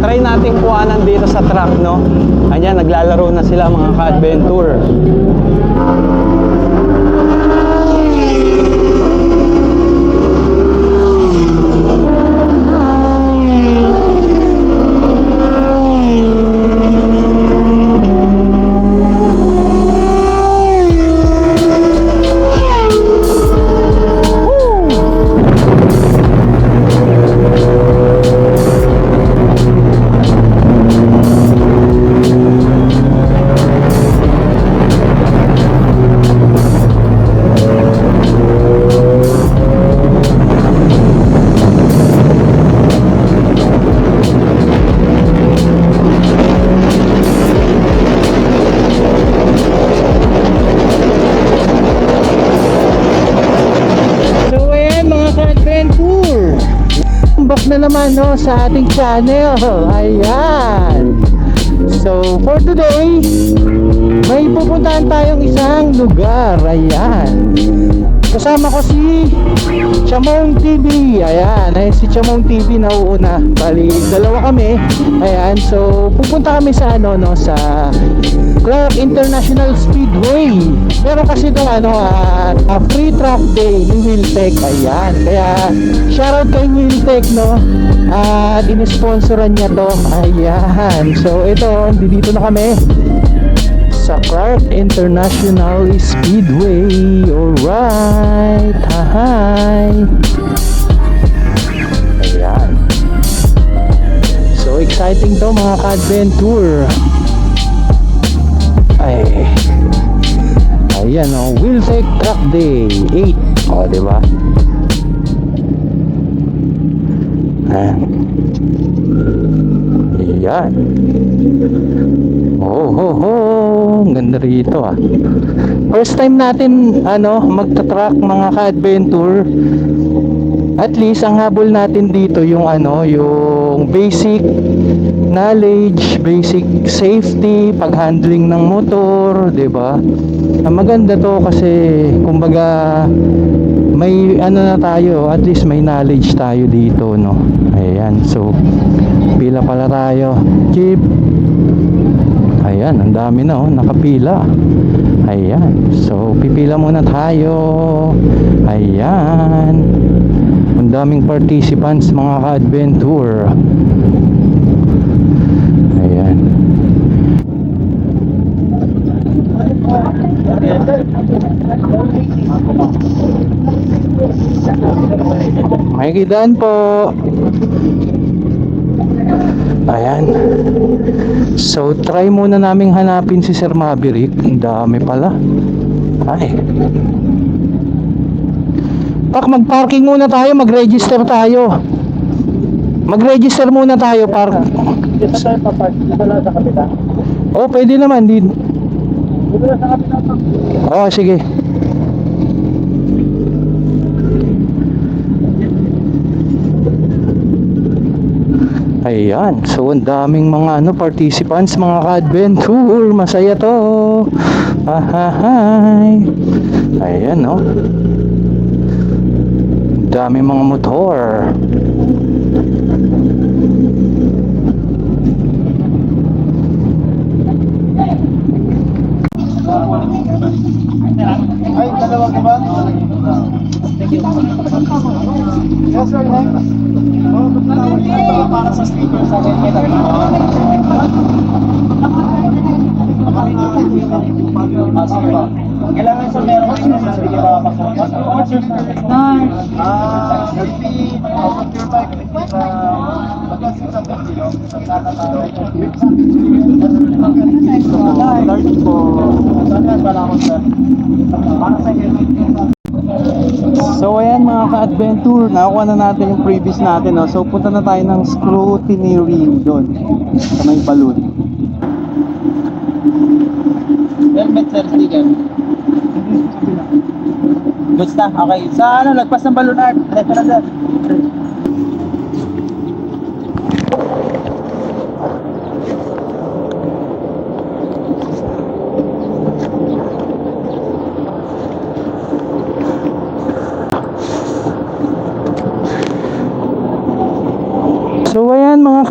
try nating kuhanan dito sa truck, no? Ayan, naglalaro na sila mga ka-adventure. Na naman no sa ating channel. Ayan. So for today May pupuntahan tayong isang lugar. Ayan Kasama ko si Chamong TV Ayan, ay si Chamong TV nauuna. Bali, dalawa kami. Ayan, so pupunta kami sa ano no Sa Clark International Speedway. Pero kasi itong ano ah, ah, Free track day ni Wheeltech Ayan, kaya shoutout kay Wheeltech no? At inisponsoran niya to. Ayan, so ito, dito na kami sa Clark International Speedway. Alright, hi. Ayan. So exciting to mga ka-adventure. Ay. Ayan oh, Wheel Tech Track Day 8. O, di ba? Ayan. Ayan. Oh, ho, ho. Ganda rito ah. First time natin ano, magta-track mga ka-adventure. At least ang habol natin dito yung ano, yung basic knowledge, basic safety, pag-handling ng motor, 'di ba? Ang maganda to kasi kumbaga may ano na tayo, at least may knowledge tayo dito, no. Ayan, so pila pala tayo. Jeep. Ayan, ang dami na oh, nakapila. Ayan. So, pipila muna tayo. Ayan. Ang daming participants, mga ka-adventure. Ayan. May kidaan po. Ayan. So, try muna naming hanapin si Sir Maverick. Ang dami pala. Ay. Pak, mag-parking muna tayo. Mag-register tayo. Mag-register muna tayo, park. Dito tayo papark. Dito lang sa kapita. Oh, pwede naman. Di... Dito lang sa kapita. Oh, sige. Ayan, so ang daming mga ano participants, mga ka-adventure, masaya to. Ahahay. Ayan, no. Daming mga motor. Ay, dalawa ka ba? Yes, sir. Oh, para sa speaker sa akin. May Kailangan sa meron kayo na sige ba papunta? What's your service? Ah, maybe out of your bike, uh, bagas sa kilo, sa kakatao. Large po. Sana pala ako sa para sa iyo. Mga ka-adventure, nakuha na natin yung previous natin. No? So punta na tayo ng scrutiny ring doon sa may balloon. Helmet sir, sticker. Goods na, okay. Sa ano, lagpas ng balloon art. Diretso na.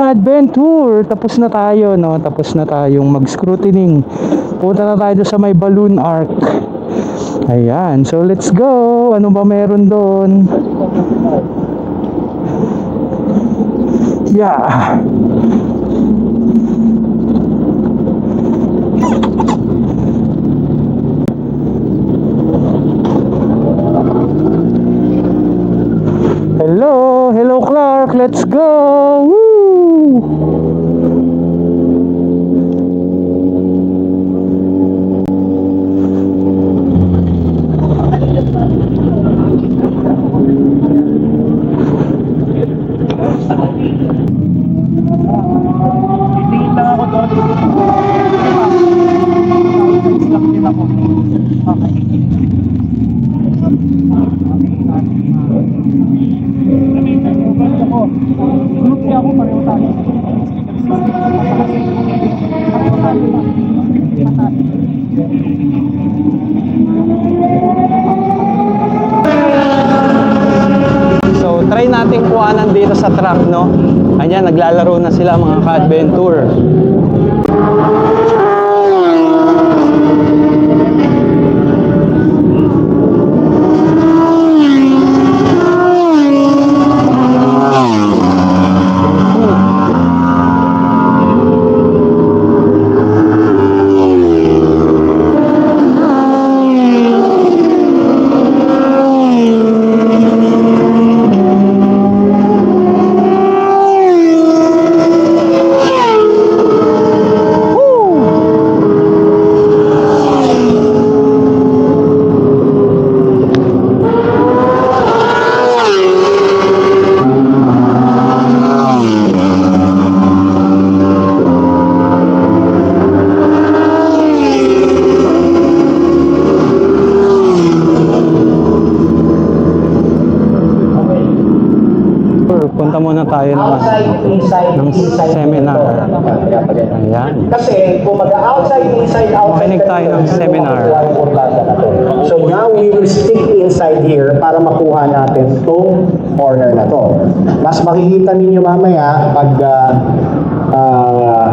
Ka-adventure, tapos na tayo, no? Tapos na tayong mag-scrutining. Punta na tayo sa may balloon arc. Ayan, so let's go. Ano ba meron doon? Yeah. Hello, hello Clark, let's go. Mga muna tayo inside, ng inside. seminar. Ayan. Kasi kung mag-outside, inside, outside. Makinig tayo ng seminar. na. So now we will stick inside here para makuha natin tong corner na to. Mas makikita ninyo mamaya pag ah, ah,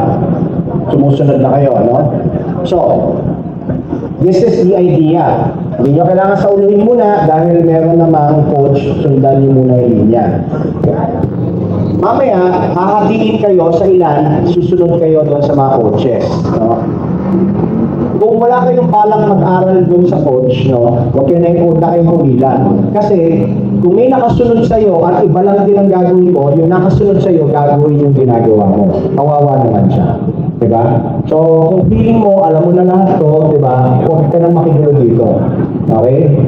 sumusunod na kayo, no? So, This is the idea. Hindi nyo kailangan sa uluhin muna dahil meron namang coach, sundan nyo muna yung linya. Mamaya, hahatiin kayo sa ilan, susunod kayo doon sa mga coaches. No? Kung wala kayong balang mag-aral doon sa coach, no, huwag kayo na yung kayong humilan. Kasi, kung may nakasunod sa'yo at iba lang din ang gagawin mo, yung nakasunod sa'yo, gagawin yung ginagawa mo. Kawawa naman siya. Diba? So, kung feeling mo, alam mo na lahat to, diba? Huwag ka nang makigulo dito. Okay?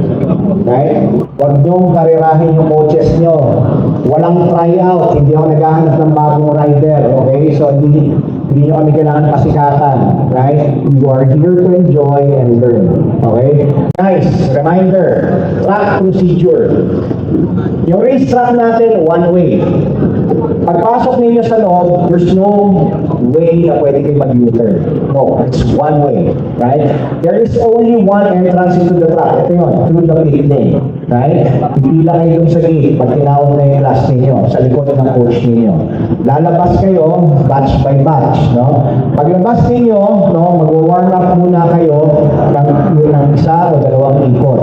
Right? Huwag niyong karirahin yung coaches niyo. Walang tryout. Hindi ako naghahanap ng bagong rider. Okay? So, hindi, hindi nyo kami kailangan pasikatan. Right? You are here to enjoy and learn. Okay? Guys, reminder, track procedure. Yung racetrack natin, one way. Pagpasok ninyo sa loob, there's no way na pwede kayo mag-U-turn. No, it's one way, right? There is only one entrance into the track. Ito yun, through the pit lane, right? Pipila kayo dun sa gate pag tinawag na yung class ninyo, sa likod ng coach ninyo. Lalabas kayo, batch by batch, no? Paglabas ninyo, no, mag-warm up muna kayo ng, ng isa o dalawang ikot.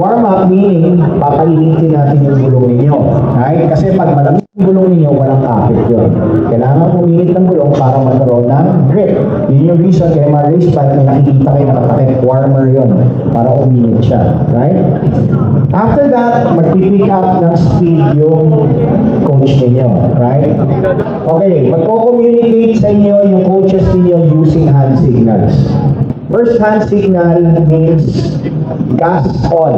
Warm up meaning, papainitin natin yung gulong ninyo, right? Kasi pag malamig yung gulong ninyo, walang kapit yun. Kailangan uminit ng gulong para magkaroon ng grip. Yun yung reason kaya mga race bike may nakikita kayo nakatakip warmer yun para uminit siya. Right? After that, magpipick up ng speed yung coach ninyo. Right? Okay, magko-communicate sa inyo yung coaches ninyo using hand signals. First hand signal means gas on.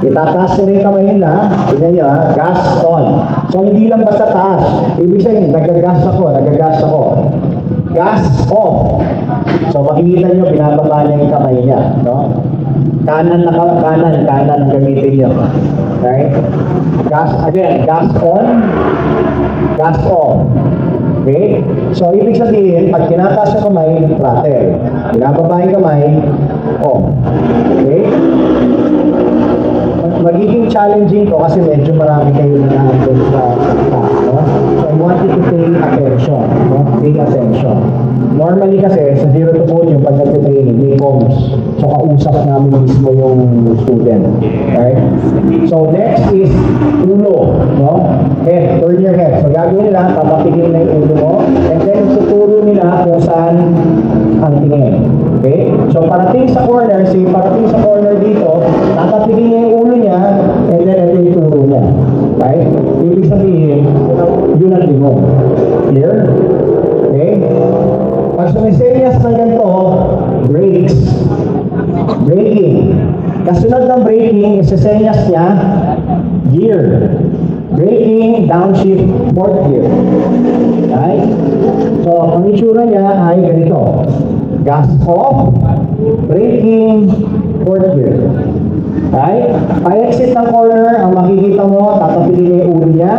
Itataas nyo rin kamay nila, tingnan nyo ha, gas on. So hindi lang basta taas. Ibig sabihin, nagagas ako, nagagas ako. Gas off. So makikita nyo, binababa niya yung kamay niya. No? Kanan na ka- kanan, kanan ang gamitin nyo. Right? Gas, again, gas on, gas off. Okay? So, ibig sabihin, pag tinataas yung kamay, throttle. Binababa yung kamay, off. Okay? Mag- Magiging challenging to kasi medyo marami kayo na nandun sa I want you to pay attention. No? Pay attention. Normally kasi, sa zero to yung pag nagtitraining, may comms. So, kausap namin mismo yung student. Right? So, next is ulo. No? Head, turn your head. So, gagawin nila, tapatigin na yung ulo mo. And then, tuturo nila kung saan ang tingin. Okay? So, parating sa corner, say, parating sa corner dito, tatatigin niya yung ulo niya, and then, ito yung turo niya. Right? Ibig sabihin, yun ang lingo. Clear? Okay? Pag sumisenyas ng ganito, breaks. Braking. Kasunod ng braking, isisenyas niya, gear. Braking, downshift, fourth gear. Right? So, ang itsura niya ay ganito. Gas off, braking, fourth gear. Right? Pa-exit ng corner, ang makikita mo, tatapilin niya yung ulo niya,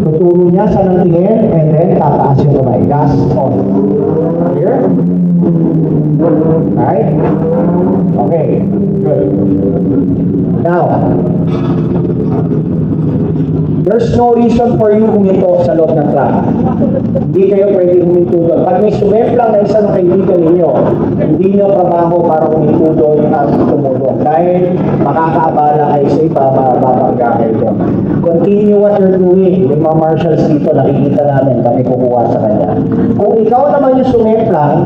tuturo niya sa ng tingin, and then tataas yung kamay. Gas off. Clear? Right? Okay, good. Now, there's no reason for you huminto sa loob ng truck. Hindi kayo pwede huminto doon. Pag may sumemplang na isa ng kaibigan ninyo, hindi nyo trabaho para huminto doon at tumulong. Dahil makakaabala kayo sa iba, mababangga kayo doon. Continue what you're doing. Yung mga marshals dito, nakikita namin, kami kukuha sa kanya. Kung ikaw naman yung sumemplang,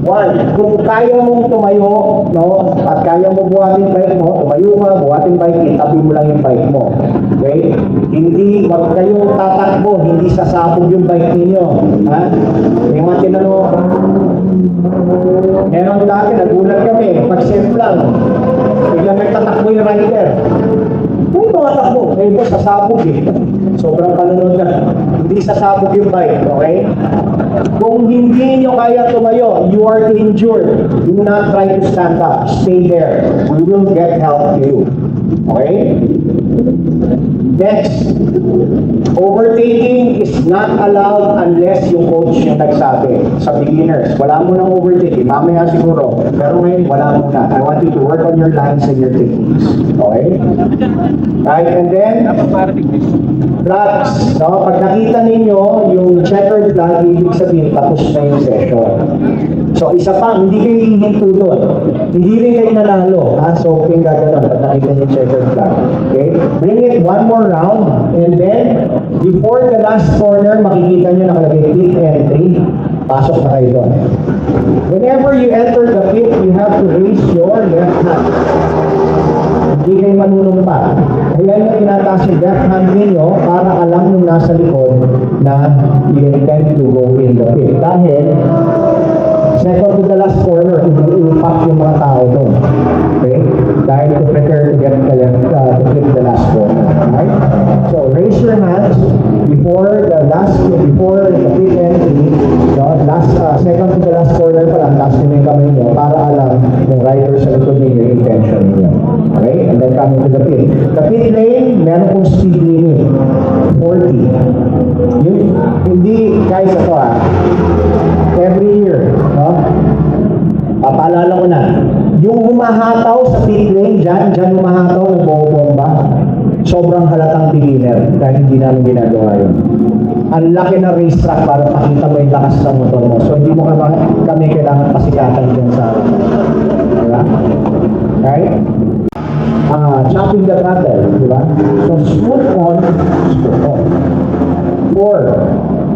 One, kung kaya mong tumayo, no, at kaya mo buhatin bike mo, tumayo ka, buhatin bike, itabi mo lang yung bike mo. Okay? Hindi, wag kayong tatakbo, hindi sasabog yung bike ninyo. Ha? May mga tinanong, meron dati, nagulat kami, pag safe lang, biglang may tatakbo yung rider. Kung tumatakbo, kayo po sasabog eh. Sobrang panunod na. Hindi sasabog yung bike, okay? Kung hindi nyo kaya tumayo, you are injured. Do not try to stand up. Stay there. We will get help to you. Okay? Next, overtaking is not allowed unless yung coach yung nagsabi. Sa beginners, wala mo nang overtaking. Mamaya siguro. Pero ngayon, wala mo na. I want you to work on your lines and your techniques. Okay? Right? And then, flags. No? Pag nakita ninyo yung checkered flag, ibig sabihin tapos na yung session. So, isa pa, hindi kayo hihinto doon. Hindi rin kayo nanalo. Ha? So, okay gaganon pag nakita niyo yung checkered flag. Okay? Bring it one more round. And then, before the last corner, makikita niyo nakalagay pit entry. Pasok na kayo doon. Whenever you enter the pit, you have to raise your left hand hindi kayo manunumpa. Kaya yung tinataas yung left hand ninyo para alam nung nasa likod na you intend to go in the pit. Dahil second to the last corner, i-impact yung mga tao doon. Okay? Dahil to prepare to get the left, uh, to flip the last corner. Right? So, raise your hands before the last, before the pit entry, no? last, uh, second to the last corner pa lang, last nyo yung kamay nyo para alam yung rider sa likod ninyo, yung intention ninyo. Okay? And then coming to the pit. The pit lane, meron kong speed limit. 40. Yung, hindi, guys, ito ah, every year, no? Papaalala ko na, yung humahataw sa pit lane, dyan, dyan humahataw, nagbobomba, sobrang halatang beginner dahil hindi namin ginagawa yun. Ang laki na racetrack para makita mo yung lakas ng motor mo. So hindi mo kami, kami kailangan pasikatan dyan sa Diba? Right? Ah, chopping the throttle, di ba? So smooth on, smooth on. Four,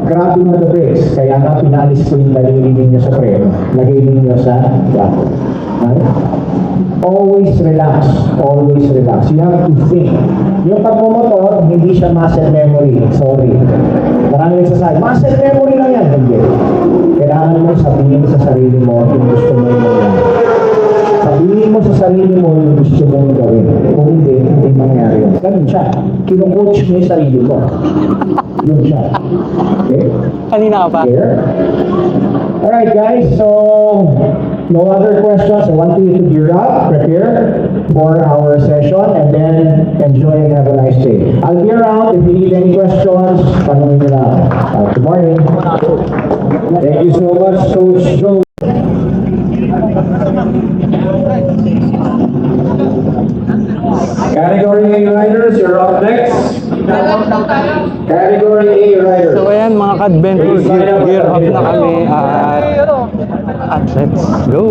grabbing on the brakes. Kaya nga pinalis ko yung daliri ninyo sa preno. Lagay ninyo sa. Right? Always relax. Always relax. You have to think. Yung pagmumotor, hindi siya muscle memory. Sorry. Marami nagsasabi, muscle memory lang yan. Hindi. Kailangan mo sabihin sa sarili mo yung gusto mo yung. Sabihin mo sa sarili mo yung gusto mong gawin. Kung hindi, hindi mangyari yun. Ganun siya. Kino-coach mo yung sarili mo. Yun siya. Okay? Kanina ka pa? Here. Alright guys, so no other questions. I want you to gear up, prepare for our session, and then enjoy and have a nice day. I'll be around if you need any questions. Tanongin lang. Uh, good morning. Thank you so much, Coach Joe. Category A riders, you're up next. Category A rider. So ayan mga ka-adventure, gear, gear up na kami at, at let's go!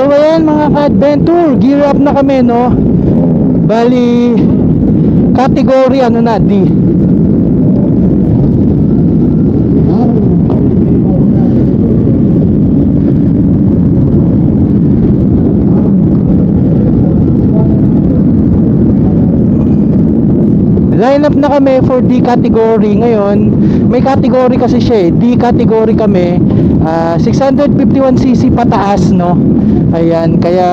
So ayan mga ka-adventure, gear up na kami no. Bali, category ano na, D. Line up na kami for D category ngayon. May category kasi siya eh. D category kami. Ah, 651cc pataas no. Ayan, kaya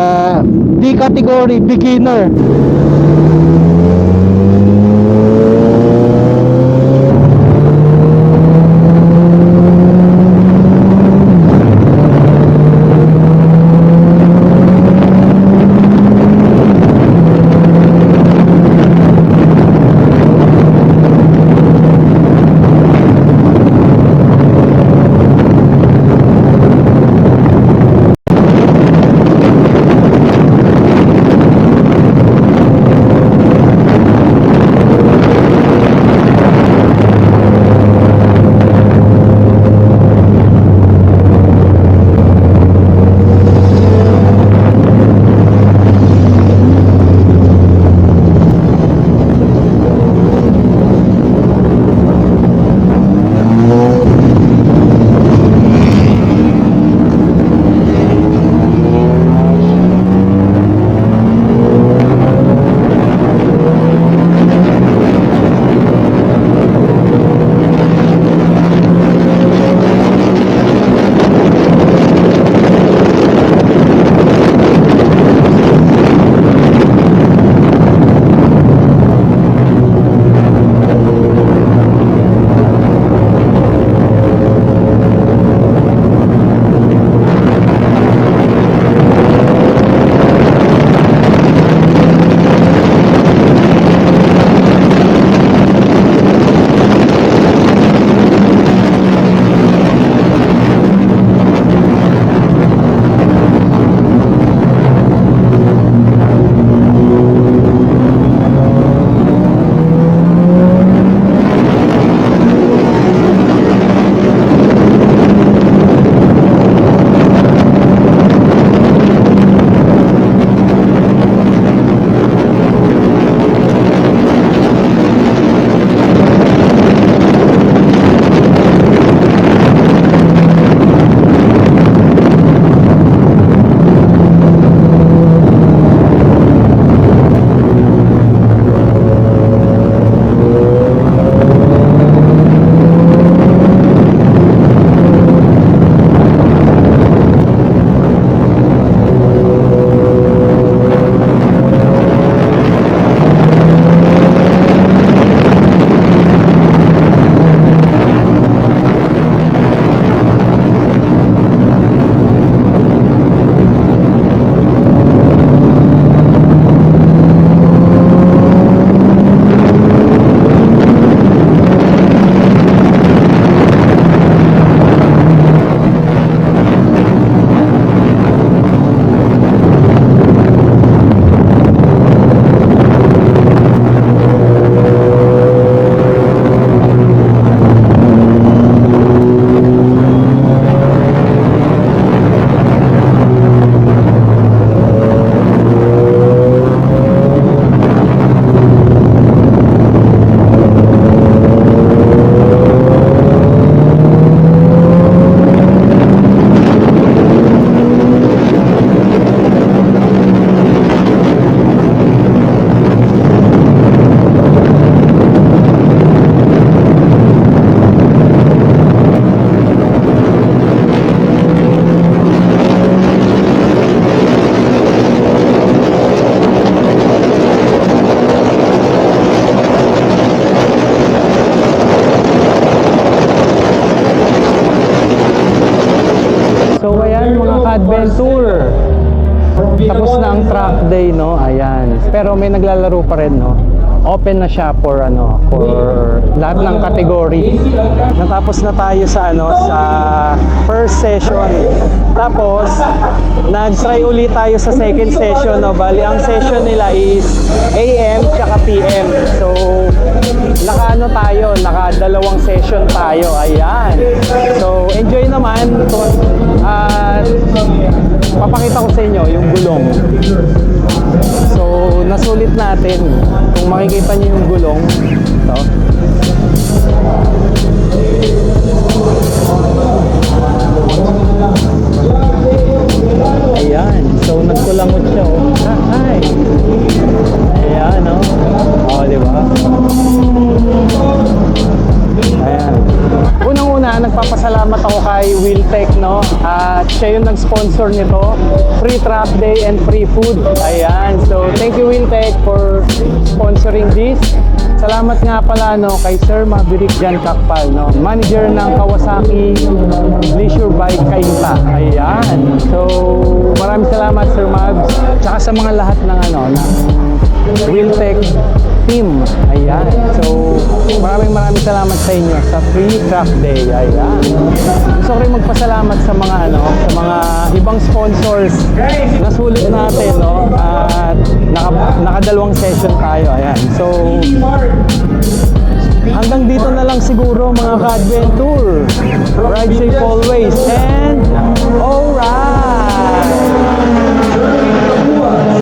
D category beginner. Pero may naglalaro pa rin, no? Open na siya for ano, for lahat ng category. Natapos na tayo sa ano, sa first session. Tapos nag-try ulit tayo sa second session, no? Bali ang session nila is AM tsaka PM. So naka ano tayo, naka dalawang session tayo. Ayan. So enjoy naman at papakita ko sa inyo yung gulong. So, nasulit natin. Kung makikita niyo yung gulong, ito. Ayan. So, nagkulangot siya. Oh. Hi. Ayan, oh. Oh, di ba? Ayan. Nagpapasalamat ako kay Wiltech, no? At siya yung nag-sponsor nito. Free trap day and free food. Ayan. So, thank you Wiltech for sponsoring this. Salamat nga pala no kay Sir Maverick Jan Kakpal no, manager ng Kawasaki Leisure Bike Kainta. Ayan. So, maraming salamat Sir Mavs. Tsaka sa mga lahat ng ano ng Wiltech team. Ayan. So, maraming maraming salamat sa inyo sa free track day. Ayan. Gusto ko rin magpasalamat sa mga ano, sa mga ibang sponsors na sulot natin, no? At naka, nakadalawang session tayo. Ayan. So, Hanggang dito na lang siguro mga ka-adventure. Ride safe always and alright!